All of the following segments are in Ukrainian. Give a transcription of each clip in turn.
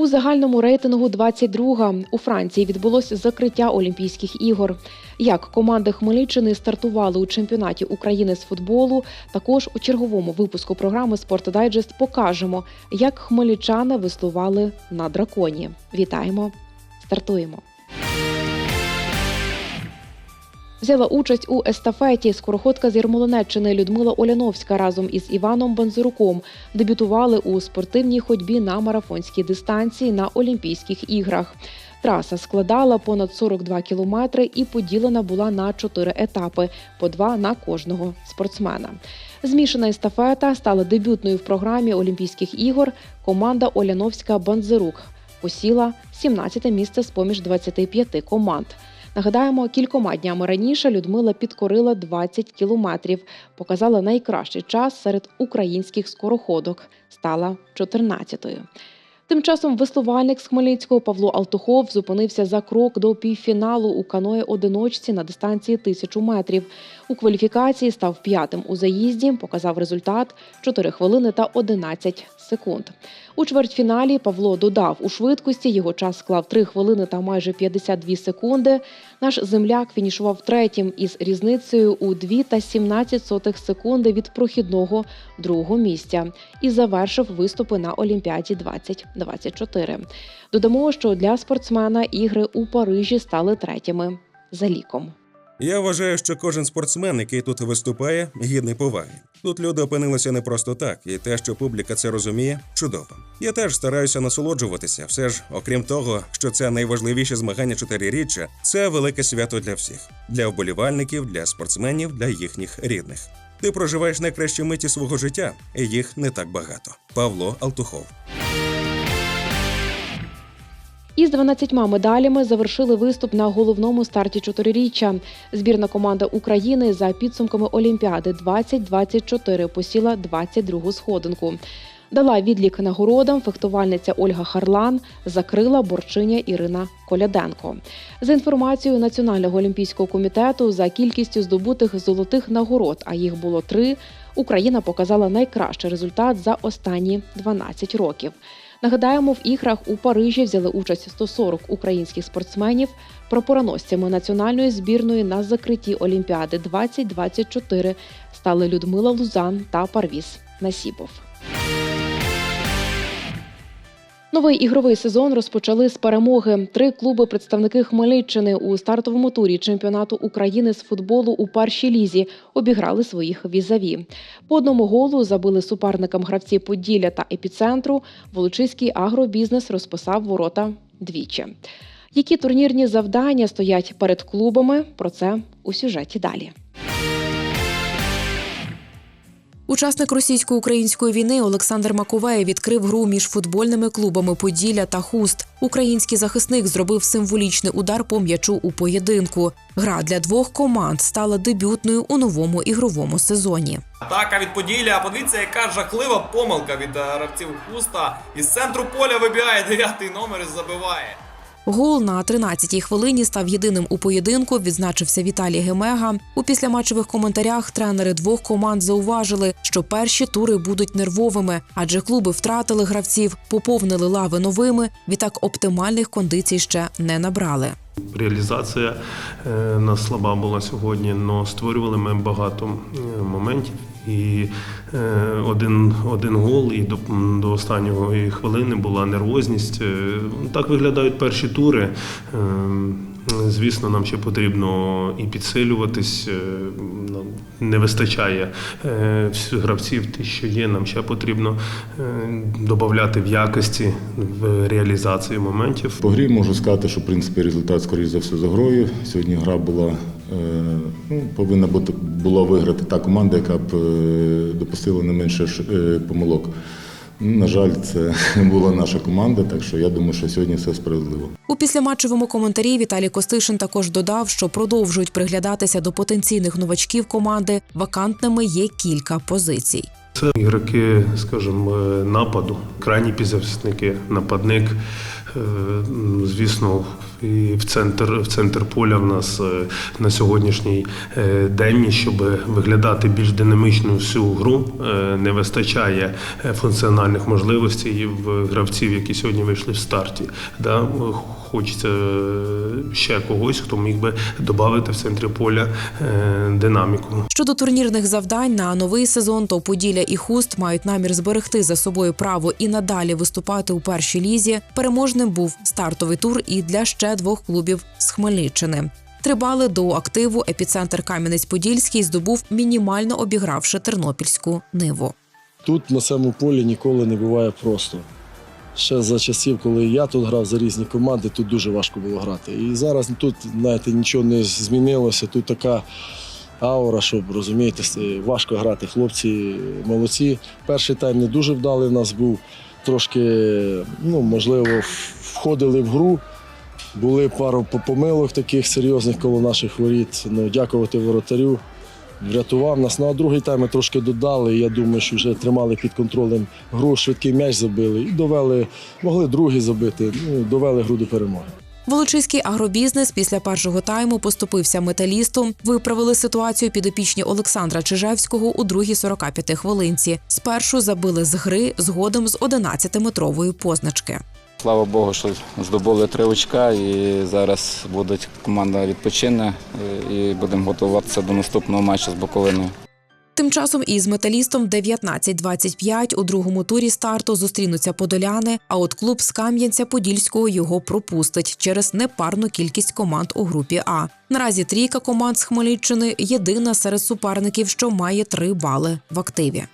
У загальному рейтингу 22 у Франції відбулося закриття Олімпійських ігор. Як команди Хмельниччини стартували у чемпіонаті України з футболу, також у черговому випуску програми «Спортдайджест» покажемо, як хмельничани веслували на драконі. Вітаємо! Стартуємо! Взяла участь у естафеті скороходка з Ярмолинеччини Людмила Оляновська разом із Іваном Бензуруком дебютували у спортивній ходьбі на марафонській дистанції на Олімпійських іграх. Траса складала понад 42 кілометри і поділена була на чотири етапи по два на кожного спортсмена. Змішана естафета стала дебютною в програмі Олімпійських ігор. Команда Оляновська Банзерук посіла 17 місце з поміж 25 команд. Нагадаємо, кількома днями раніше Людмила підкорила 20 кілометрів, показала найкращий час серед українських скороходок, стала 14-ю. Тим часом веслувальник з Хмельницького Павло Алтухов зупинився за крок до півфіналу у каної одиночці на дистанції 1000 метрів. У кваліфікації став п'ятим у заїзді, показав результат 4 хвилини та 11 секунд. У чвертьфіналі Павло додав у швидкості. Його час склав 3 хвилини та майже 52 секунди. Наш земляк фінішував третім із різницею у 2 та 17 сотих секунди від прохідного другого місця і завершив виступи на Олімпіаді 2024. Додамо, що для спортсмена ігри у Парижі стали третіми за ліком. Я вважаю, що кожен спортсмен, який тут виступає, гідний поваги. Тут люди опинилися не просто так, і те, що публіка це розуміє, чудово. Я теж стараюся насолоджуватися. Все ж, окрім того, що це найважливіші змагання чотириріччя, це велике свято для всіх для вболівальників, для спортсменів, для їхніх рідних. Ти проживаєш найкращі миті свого життя, і їх не так багато. Павло Алтухов. Із 12 медалями завершили виступ на головному старті чотириріччя. Збірна команда України за підсумками Олімпіади 2024 посіла 22-гу сходинку. Дала відлік нагородам фехтувальниця Ольга Харлан, закрила борчиня Ірина Коляденко. За інформацією Національного олімпійського комітету, за кількістю здобутих золотих нагород, а їх було три, Україна показала найкращий результат за останні 12 років. Нагадаємо, в іграх у Парижі взяли участь 140 українських спортсменів. Прапороносцями національної збірної на закритті Олімпіади 2024 стали Людмила Лузан та Парвіз Насіпов. Новий ігровий сезон розпочали з перемоги. Три клуби-представники Хмельниччини у стартовому турі чемпіонату України з футболу у першій лізі обіграли своїх візаві. По одному голу забили суперникам гравці Поділля та епіцентру. Волочиський агробізнес розписав ворота двічі. Які турнірні завдання стоять перед клубами? Про це у сюжеті далі. Учасник російсько-української війни Олександр Маковей відкрив гру між футбольними клубами Поділля та Хуст. Український захисник зробив символічний удар по м'ячу у поєдинку. Гра для двох команд стала дебютною у новому ігровому сезоні. Атака від Поділля. Подивіться, яка жахлива помилка від е, гравців Хуста. Із центру поля вибігає дев'ятий номер і забиває. Гол на 13-й хвилині став єдиним у поєдинку. Відзначився Віталій Гемега. У післяматчевих коментарях тренери двох команд зауважили, що перші тури будуть нервовими, адже клуби втратили гравців, поповнили лави новими. Відтак оптимальних кондицій ще не набрали. Реалізація е, нас слаба була сьогодні, але створювали ми багато е, моментів. І е, один, один гол, і до, до останньої хвилини була нервозність. Е, Так виглядають перші тури. Е, Звісно, нам ще потрібно і підсилюватись. Нам не вистачає гравців, ті, що є. Нам ще потрібно додати в якості в реалізації моментів. По грі можу сказати, що в принципі результат, скоріш за все, за грою. Сьогодні гра була ну, повинна бути була виграти та команда, яка б е, допустила не менше е, помилок. На жаль, це була наша команда, так що я думаю, що сьогодні все справедливо. У післяматчевому коментарі Віталій Костишин також додав, що продовжують приглядатися до потенційних новачків команди. Вакантними є кілька позицій. Це ігроки, скажімо, е, нападу, крайні півзахисники, нападник. Е, Звісно, І в центр, в центр поля в нас е, на сьогоднішній е, день, щоб виглядати більш динамічно всю гру, е, не вистачає функціональних можливостей в гравців, які сьогодні вийшли в старті. Да? Хочеться е, ще когось, хто міг би додати в центрі поля е, динаміку. Щодо турнірних завдань на новий сезон, то Поділля і Хуст мають намір зберегти за собою право і надалі виступати у першій лізі. Переможним був стартовий тур і для ще двох клубів з Хмельниччини. Три бали до активу епіцентр Кам'янець-Подільський здобув мінімально обігравши тернопільську ниву. Тут на цьому полі ніколи не буває просто. Ще за часів, коли я тут грав за різні команди, тут дуже важко було грати. І зараз тут, знаєте, нічого не змінилося. Тут така аура, щоб розумієте, важко грати. Хлопці молодці. Перший тайм не дуже вдалий в нас був. Трошки, ну, можливо, входили в гру. Були пару помилок таких серйозних коло наших воріт. Ну, дякувати воротарю врятував нас. Ну а другий тайм ми трошки додали. Я думаю, що вже тримали під контролем гру, швидкий м'яч забили і довели, могли другий забити. Ну, довели гру до перемоги. Волочиський агробізнес після першого тайму поступився металісту. Виправили ситуацію підопічні Олександра Чижевського у другій 45 хвилинці. Спершу забили з гри згодом з 11-метрової позначки. Слава Богу, що здобули три очка і зараз буде команда відпочине е, і будемо готуватися до наступного матчу з Буковиною. Тим часом із металістом 19-25 у другому турі старту зустрінуться подоляни. А от клуб з Кам'янця Подільського його пропустить через непарну кількість команд у групі А. Наразі трійка команд з Хмельниччини єдина серед суперників, що має три бали в активі.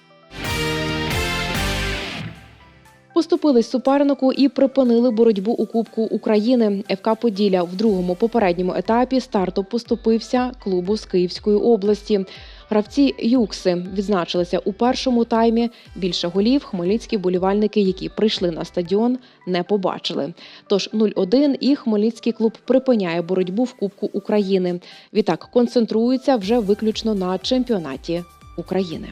Поступились супернику і припинили боротьбу у Кубку України. ФК Поділля в другому попередньому етапі старту поступився клубу з Київської області. Гравці Юкси відзначилися у першому таймі. Більше голів хмельницькі болівальники, які прийшли на стадіон, не побачили. Тож 0-1 і хмельницький клуб припиняє боротьбу в Кубку України. Відтак концентрується вже виключно на чемпіонаті України.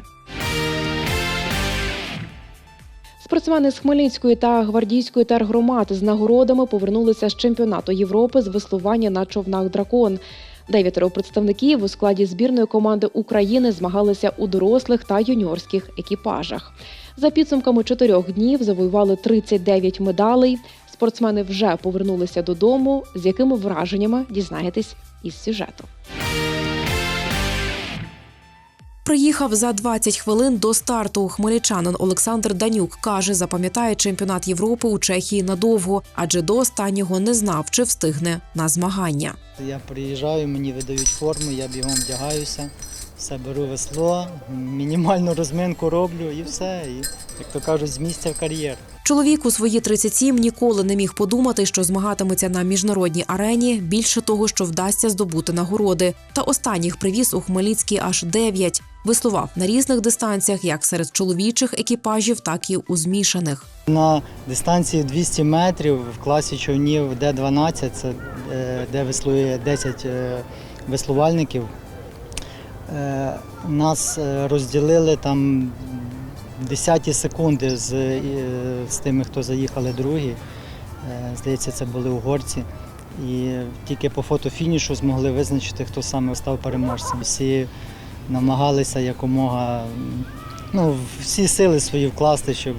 Спортсмени з Хмельницької та гвардійської тергромад з нагородами повернулися з чемпіонату Європи з веслування на човнах дракон. Дев'ятеро представників у складі збірної команди України змагалися у дорослих та юніорських екіпажах. За підсумками чотирьох днів завоювали 39 медалей. Спортсмени вже повернулися додому. З якими враженнями дізнаєтесь із сюжету. Приїхав за 20 хвилин до старту. Хмельничанин Олександр Данюк каже, запам'ятає чемпіонат Європи у Чехії надовго, адже до останнього не знав, чи встигне на змагання. Я приїжджаю, мені видають форму, я бігом вдягаюся, все беру весло, мінімальну розминку роблю і все. І, як то кажуть, з місця в кар'єр. Чоловік у свої 37 ніколи не міг подумати, що змагатиметься на міжнародній арені більше того, що вдасться здобути нагороди. Та останніх привіз у Хмельницький аж 9. Веслував на різних дистанціях, як серед чоловічих екіпажів, так і у змішаних. На дистанції 200 метрів в класі човнів Д-12, це е, де веслує 10 е, веслувальників. Е, Нас розділили там десяті секунди з, з тими, хто заїхали другі. Здається, це були угорці. І тільки по фотофінішу змогли визначити, хто саме став переможцем. Всі намагалися якомога ну, всі сили свої вкласти, щоб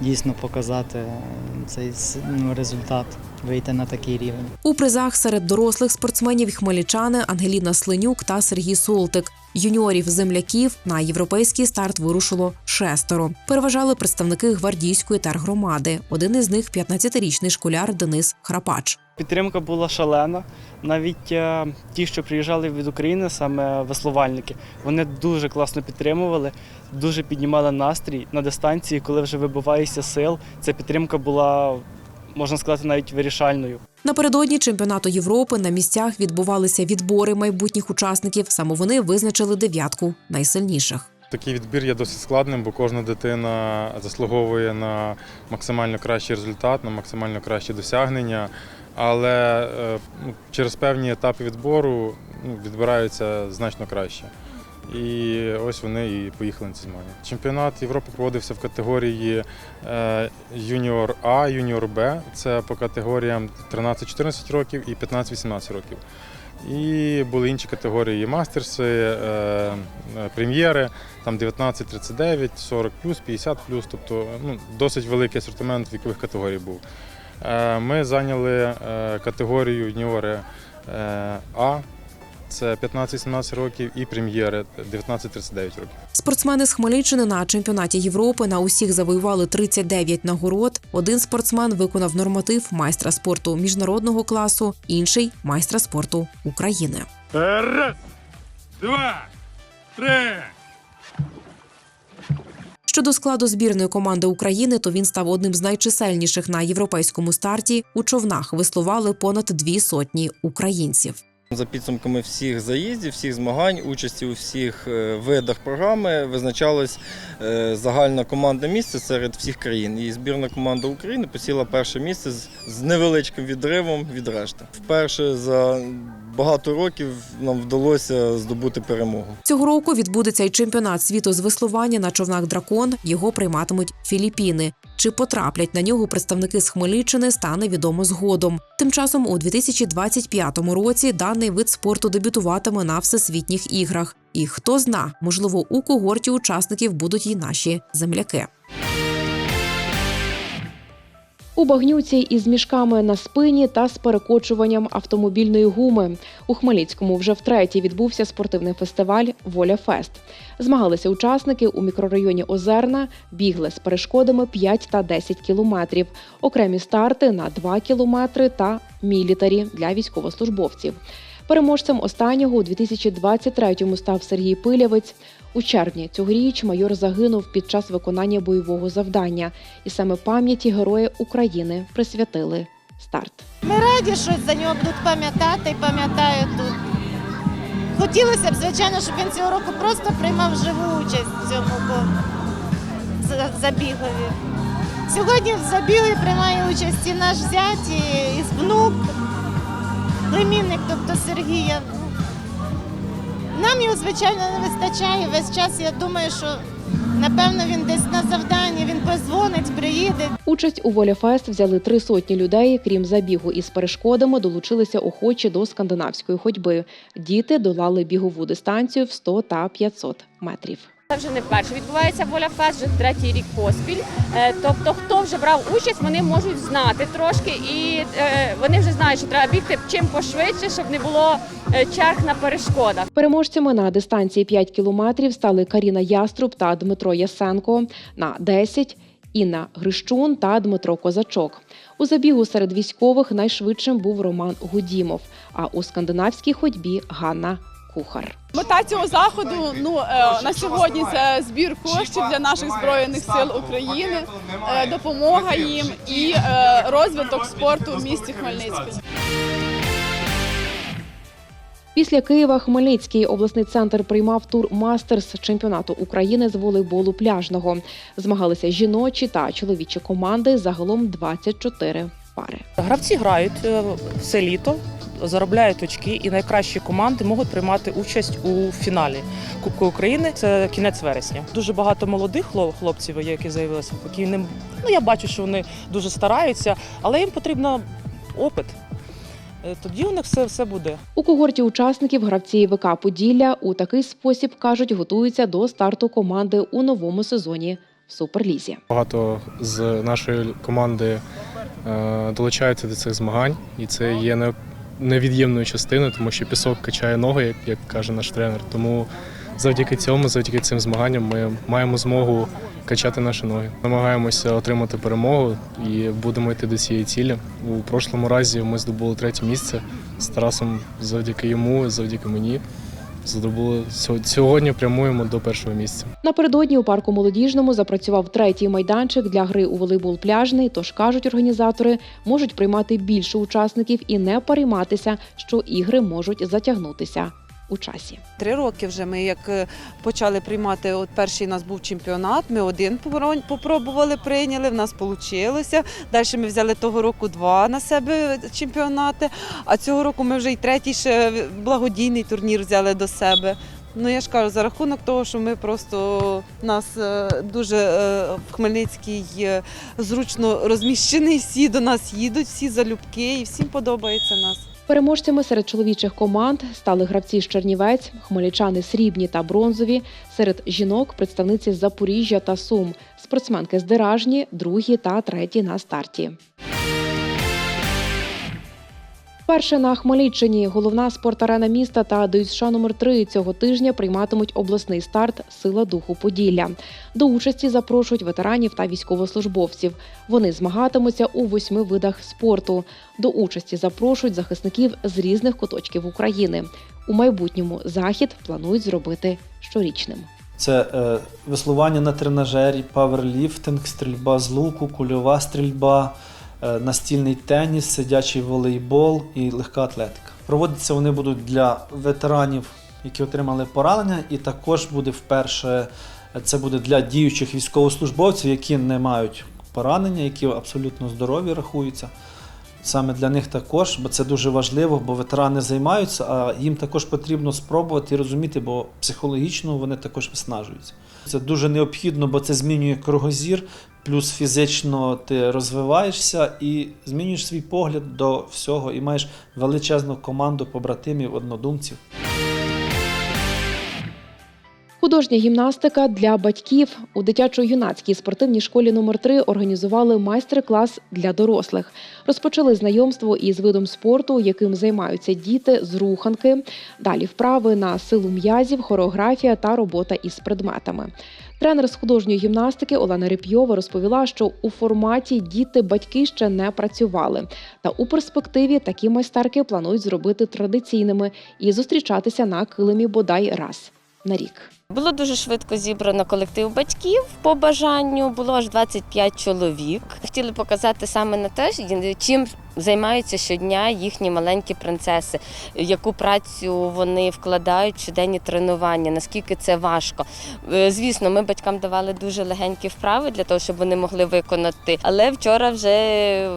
дійсно показати цей ну, результат, вийти на такий рівень. У призах серед дорослих спортсменів хмельничани Ангеліна Слинюк та Сергій Солтик. Юніорів земляків на європейський старт вирушило шестеро. Переважали представники гвардійської тергромади. Один із них 15-річний школяр Денис Храпач. Підтримка була шалена. Навіть е, ті, що приїжджали від України, саме веслувальники, вони дуже класно підтримували, дуже піднімали настрій на дистанції, коли вже вибиваєшся сил. Ця підтримка була, можна сказати, навіть вирішальною. Напередодні чемпіонату Європи на місцях відбувалися відбори майбутніх учасників. Саме вони визначили дев'ятку найсильніших. Такий відбір є досить складним, бо кожна дитина заслуговує на максимально кращий результат, на максимально кращі досягнення. Але е, ну, через певні етапи відбору ну, відбираються значно краще. І ось вони і поїхали на ці змагання. Чемпіонат Європи проводився в категорії е, юніор А, юніор Б. Це по категоріям 13-14 років і 15-18 років. І були інші категорії мастерси, е, е, прем'єри, там 19-39, 40 50 тобто ну, досить великий асортимент вікових категорій був. Ми зайняли категорію юніори А, це 15-17 років, і прем'єри 19-39 років. Спортсмени з Хмельниччини на чемпіонаті Європи на усіх завоювали 39 нагород. Один спортсмен виконав норматив майстра спорту міжнародного класу, інший майстра спорту України. Раз, два, три. Щодо складу збірної команди України, то він став одним з найчисельніших на європейському старті. У човнах веслували понад дві сотні українців. За підсумками всіх заїздів, всіх змагань, участі у всіх е, видах програми визначалось загальна загальне командне місце серед всіх країн. І збірна команда України посіла перше місце з невеличким відривом від решти. Вперше за багато років нам вдалося здобути перемогу. Цього року відбудеться й чемпіонат світу з веслування на човнах Дракон. Його прийматимуть Філіппіни. Чи потраплять на нього представники з Хмельниччини, стане відомо згодом. Тим часом у 2025 році даний вид спорту дебютуватиме на всесвітніх іграх. І хто зна, можливо, у когорті учасників будуть і наші земляки. У багнюці із мішками на спині та з перекочуванням автомобільної гуми. У Хмельницькому вже втретє відбувся спортивний фестиваль Воля Фест. Змагалися учасники у мікрорайоні Озерна, бігли з перешкодами 5 та 10 кілометрів, окремі старти на 2 кілометри та мілітарі для військовослужбовців. Переможцем останнього у 2023-му став Сергій Пилявець. У червні цьогоріч майор загинув під час виконання бойового завдання, і саме пам'яті Героя України присвятили старт. Ми раді, що за нього будуть пам'ятати і пам'ятають тут. Хотілося б, звичайно, щоб він цього року просто приймав живу участь в цьому забігові. Сьогодні в забігові приймає участь і наш зять, і внук, племінник, тобто Сергія. Нам його, звичайно, не вистачає. Весь час я думаю, що напевно він десь на завданні, він позвонить, приїде, Участь у Воляфест взяли три сотні людей. Крім забігу із перешкодами, долучилися охочі до скандинавської ходьби. Діти долали бігову дистанцію в 100 та 500 метрів. Це вже не вперше відбувається Воля Фест, вже третій рік поспіль. Е, Тобто, хто вже брав участь, вони можуть знати трошки, і е, вони вже знають, що треба бігти чим пошвидше, щоб не було е, черг на перешкодах. Переможцями на дистанції 5 кілометрів стали Каріна Яструб та Дмитро Ясенко. На 10 – Інна Грищун та Дмитро Козачок. У забігу серед військових найшвидшим був Роман Гудімов, а у скандинавській ходьбі Ганна Кухар. Мета цього заходу ну е, на сьогодні це збір коштів для наших збройних сил України, е, допомога їм і е, розвиток спорту в місті Хмельницький. Після Києва Хмельницький обласний центр приймав тур мастерс чемпіонату України з волейболу пляжного. Змагалися жіночі та чоловічі команди. Загалом 24 пари. Гравці грають все літо, заробляють очки, і найкращі команди можуть приймати участь у фіналі Кубку України. Це кінець вересня. Дуже багато молодих хлоп- хлопців, які заявилися поки ним. Ну я бачу, що вони дуже стараються, але їм потрібен опит. Е, Тоді у них все, все буде. У когорті учасників гравці ВК Поділля у такий спосіб кажуть, готуються до старту команди у новому сезоні в Суперлізі. Багато з нашої команди е, долучаються до цих змагань, і це є не- невід'ємною частиною, тому що пісок качає ноги, як, як каже наш тренер. Тому завдяки цьому, завдяки цим змаганням, ми маємо змогу качати наші ноги. Намагаємося отримати перемогу і будемо йти до цієї цілі. У прошлому разі ми здобули третє місце з Тарасом завдяки йому, завдяки мені. Здобули сьогодні прямуємо до першого місця. Напередодні у парку молодіжному запрацював третій майданчик для гри у волейбол пляжний. Тож кажуть організатори, можуть приймати більше учасників і не перейматися, що ігри можуть затягнутися у часі. Три роки вже ми як е, почали приймати. От перший у нас був чемпіонат. Ми один попробували, прийняли. В нас вийшло. Далі ми взяли того року два на себе чемпіонати. А цього року ми вже й третій ще благодійний турнір взяли до себе. Ну я ж кажу, за рахунок того, що ми просто нас е, дуже е, в Хмельницькій е, зручно розміщений, всі до нас їдуть, всі залюбки, і всім подобається нас. Переможцями серед чоловічих команд стали гравці з Чернівець, хмельничани срібні та бронзові. Серед жінок представниці Запоріжжя та Сум, спортсменки з Деражні, другі та треті на старті. Перше на Хмельниччині головна спортарена міста та ДЮСШ номер 3 цього тижня прийматимуть обласний старт Сила духу Поділля. До участі запрошують ветеранів та військовослужбовців. Вони змагатимуться у восьми видах спорту. До участі запрошують захисників з різних куточків України. У майбутньому захід планують зробити щорічним. Це е, веслування на тренажері, паверліфтинг, стрільба з луку, кульова стрільба, настільний теніс, сидячий волейбол і легка атлетика. Проводиться вони будуть для ветеранів, які отримали поранення, і також буде вперше е, це буде для діючих військовослужбовців, які не мають поранення, які абсолютно здорові рахуються. Саме для них також, бо це дуже важливо, бо ветерани займаються, а їм також потрібно спробувати і розуміти, бо психологічно вони також виснажуються. Це дуже необхідно, бо це змінює кругозір, плюс фізично ти розвиваєшся і змінюєш свій погляд до всього, і маєш величезну команду побратимів, однодумців. Художня гімнастика для батьків у дитячо-юнацькій спортивній школі номер 3 організували майстер-клас для дорослих. Розпочали знайомство із видом спорту, яким займаються діти з руханки. Далі вправи на силу м'язів, хореографія та робота із предметами. Тренер з художньої гімнастики Олена Репйова розповіла, що у форматі діти-батьки ще не працювали. Та у перспективі такі майстерки планують зробити традиційними і зустрічатися на килимі бодай раз на рік. Було дуже швидко зібрано колектив батьків по бажанню. Було аж 25 чоловік. Хотіли показати саме на те, чим займаються щодня їхні маленькі принцеси, яку працю вони вкладають щоденні тренування, наскільки це важко. Е, Звісно, ми батькам давали дуже легенькі вправи для того, щоб вони могли виконати. Але вчора вже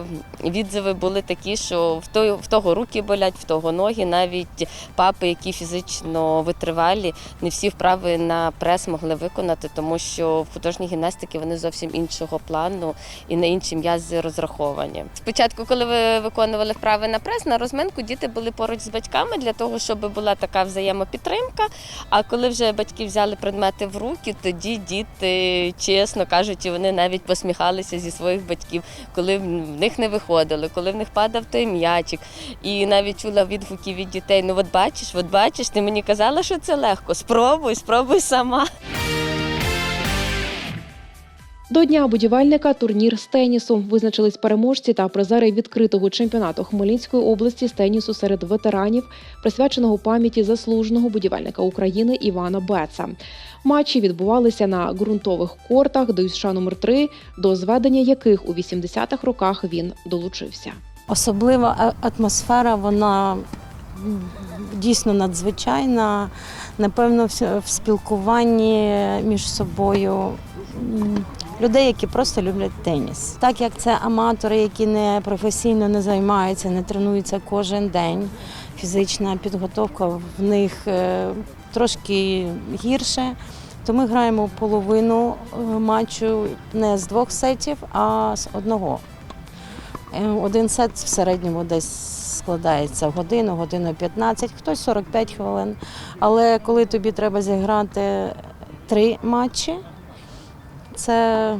відзиви були такі, що в того, руки болять, в того ноги. Навіть папи, які фізично витривалі, не всі вправи на прес могли виконати, тому що в художній гімнастиці вони зовсім іншого плану і на інші м'язи розраховані. Спочатку, коли ви виконували вправи на прес, на розминку діти були поруч з батьками для того, щоб була така взаємопідтримка. А коли вже батьки взяли предмети в руки, тоді діти, чесно кажучи, вони навіть посміхалися зі своїх батьків, коли в них не виходили, коли в них падав той м'ячик. І навіть чула відгуки від дітей: ну от бачиш, от бачиш, ти мені казала, що це легко. Спробуй, спробуй сама. До дня будівельника турнір з тенісу визначились переможці та призери відкритого чемпіонату Хмельницької області з тенісу серед ветеранів, присвяченого пам'яті заслуженого будівельника України Івана Беца. Матчі відбувалися на ґрунтових кортах до США номер 3 до зведення яких у 80-х роках він долучився. Особлива атмосфера, вона дійсно надзвичайна. Напевно, в- спілкуванні між собою людей, які просто люблять теніс. Так як це аматори, які не професійно не займаються, не тренуються кожен день. Фізична підготовка в них е, трошки гірше. То ми граємо половину е, матчу не з двох сетів, а з одного. Е, Один сет в середньому десь складається в годину, годину 15, хтось 45 хвилин. Але коли тобі треба зіграти три матчі, це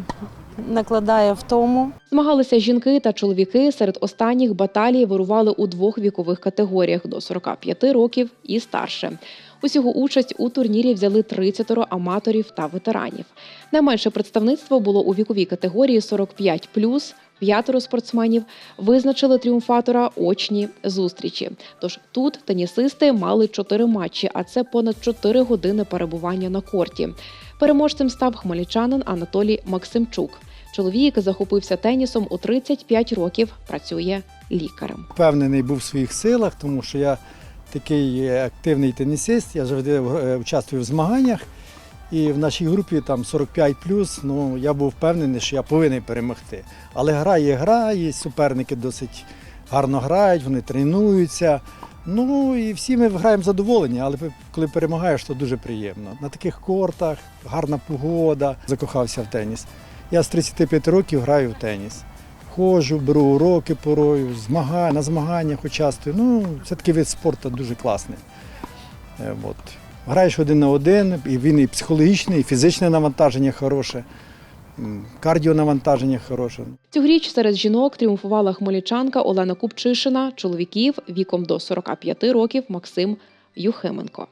накладає втому. Змагалися жінки та чоловіки. Серед останніх баталії вирували у двох вікових категоріях до 45 років і старше. Усього участь у турнірі взяли 30 аматорів та ветеранів. Найменше представництво було у віковій категорії 45+, П'ятеро спортсменів визначили тріумфатора очні зустрічі. Тож тут тенісисти мали чотири матчі, а це понад 4 години перебування на корті. Переможцем став хмельничанин Анатолій Максимчук. Чоловік захопився тенісом у 35 років. Працює лікарем. впевнений був в своїх силах, тому що я такий активний тенісист, я завжди е, участвую в змаганнях. І в нашій групі там 45 ну я був впевнений, що я повинен перемогти. Але гра є гра, і суперники досить гарно грають, вони тренуються. Ну і всі ми граємо задоволені, але коли перемагаєш, то дуже приємно. На таких кортах, гарна погода, закохався в теніс. Я з 35 років граю в теніс. Ходжу, беру уроки порою, змагаю, на змаганнях участвую. Ну, це такий вид спорту дуже класний. Е, От. Граєш один на один, і він і психологічне, і фізичне навантаження хороше, кардіонавантаження хороше. Цьогоріч серед жінок тріумфувала хмельничанка Олена Купчишина, чоловіків віком до 45 років Максим Юхименко.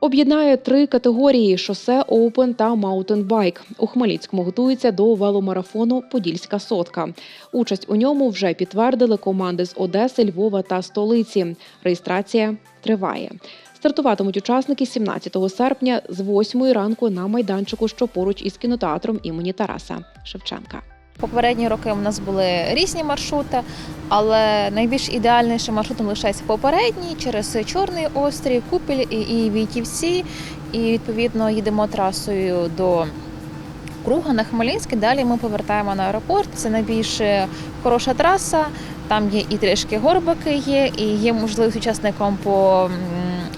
Об'єднає три категорії: шосе, оупен та маунтенбайк. У Хмельницькому готується до веломарафону Подільська сотка. Участь у ньому вже підтвердили команди з Одеси, Львова та столиці. Реєстрація триває. Стартуватимуть учасники 17 серпня з 8 ранку на майданчику, що поруч із кінотеатром імені Тараса Шевченка. Попередні роки у нас були різні маршрути, але найбільш ідеальнішим маршрутом лишається попередній через Чорний острів, Купіль і, Війтівці. І відповідно їдемо трасою до Круга на Хмельницький. Далі ми повертаємо на аеропорт. Це найбільш е, хороша траса. Там є і трішки горбики є, і є можливість учасникам по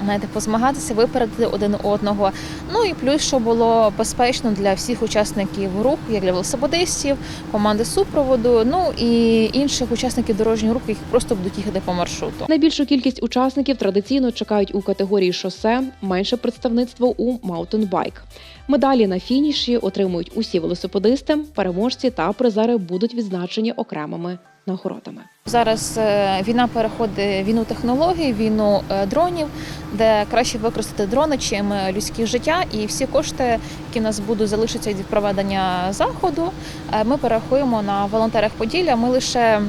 знаєте, позмагатися, випередити один одного. Ну і плюс, що було безпечно для всіх учасників руху, як для велосипедистів, команди супроводу, ну і інших учасників дорожнього руху, які просто будуть їхати по маршруту. Найбільшу кількість учасників традиційно чекають у категорії шосе, менше представництво у маунтенбайк. Медалі на фініші отримують усі велосипедисти, переможці та призери будуть відзначені окремими нагородами. Зараз е, війна переходить війну технологій, війну е, дронів, де краще використати дрони, чим е, людське життя. І всі кошти, які в нас будуть залишитися від проведення заходу, ми перерахуємо на волонтерах Поділля. Ми лише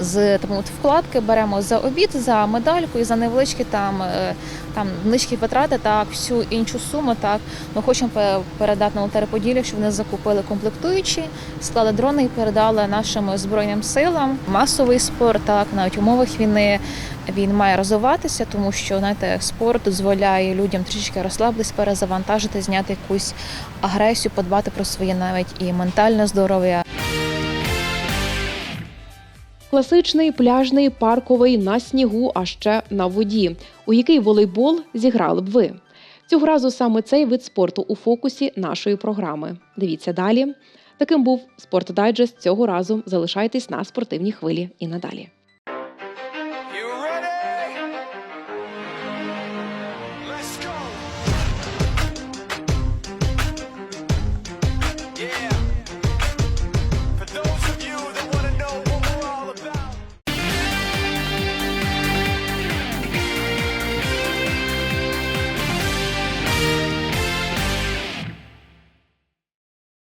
з там, от, вкладки беремо за обід, за медальку і за невеличкі там, е, там низькі витрати, так всю іншу суму. Так ми хочемо передати на волонтери Поділля, щоб вони закупили комплектуючі, склали дрони і передали нашим збройним силам. Масовий спорт, так навіть умовах війни він має розвиватися, тому що знаєте, спорт дозволяє людям трішки розслабитись, перезавантажити, зняти якусь агресію, подбати про своє навіть і ментальне здоров'я. Класичний пляжний парковий на снігу, а ще на воді. У який волейбол зіграли б ви? Цього разу саме цей вид спорту у фокусі нашої програми. Дивіться далі. Таким був спортдайджест цього разу. Залишайтесь на спортивній хвилі і надалі.